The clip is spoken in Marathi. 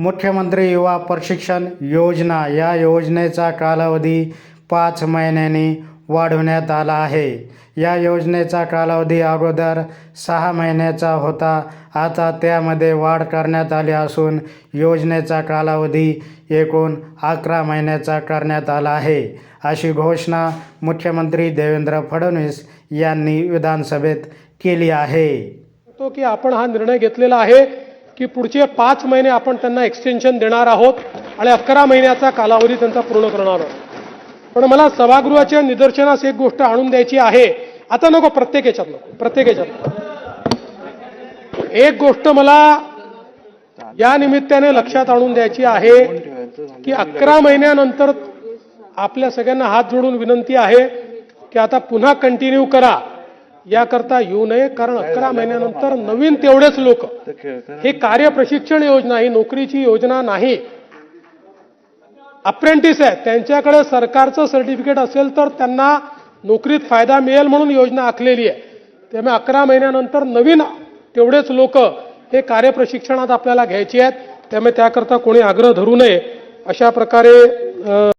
मुख्यमंत्री युवा प्रशिक्षण योजना. या योजनेचा कालावधी पाच महिन्यांनी वाढवण्यात आला आहे. या योजनेचा कालावधी अगोदर सहा महिन्याचा होता. आता त्यामध्ये वाढ करण्यात आली असून योजनेचा कालावधी एकूण अकरा महिन्याचा करण्यात आला आहे. अशी घोषणा मुख्यमंत्री देवेंद्र फडणवीस यांनी विधानसभेत केली आहे. तो की आपण हा निर्णय घेतलेला आहे की पुढचे पाच महिने आपण त्यांना एक्सटेन्शन देणार आहोत आणि अकरा महिन्याचा कालावधी त्यांचा पूर्ण करणार आहोत. पण मला सभागृहाच्या निदर्शनास एक गोष्ट आणून द्यायची आहे. आता नको प्रत्येक याच्यात नको प्रत्येक याच्यात एक गोष्ट मला या निमित्ताने लक्षात आणून द्यायची आहे की अकरा महिन्यानंतर आपल्या सगळ्यांना हात जोडून विनंती आहे की आता पुन्हा कंटिन्यू करा. याकरता येऊ नये कारण अकरा महिन्यानंतर नवीन तेवढेच लोक. ही कार्यप्रशिक्षण योजना ही नोकरीची योजना नाही. अप्रेंटिस आहे. त्यांच्याकडे सरकारचं सर्टिफिकेट असेल तर त्यांना नोकरीत फायदा मिळेल म्हणून योजना आखलेली आहे. त्यामुळे अकरा महिन्यानंतर नवीन तेवढेच लोक हे कार्यप्रशिक्षणात आपल्याला घ्यायची आहेत. त्यामुळे त्याकरता कोणी आग्रह धरू नये. अशा प्रकारे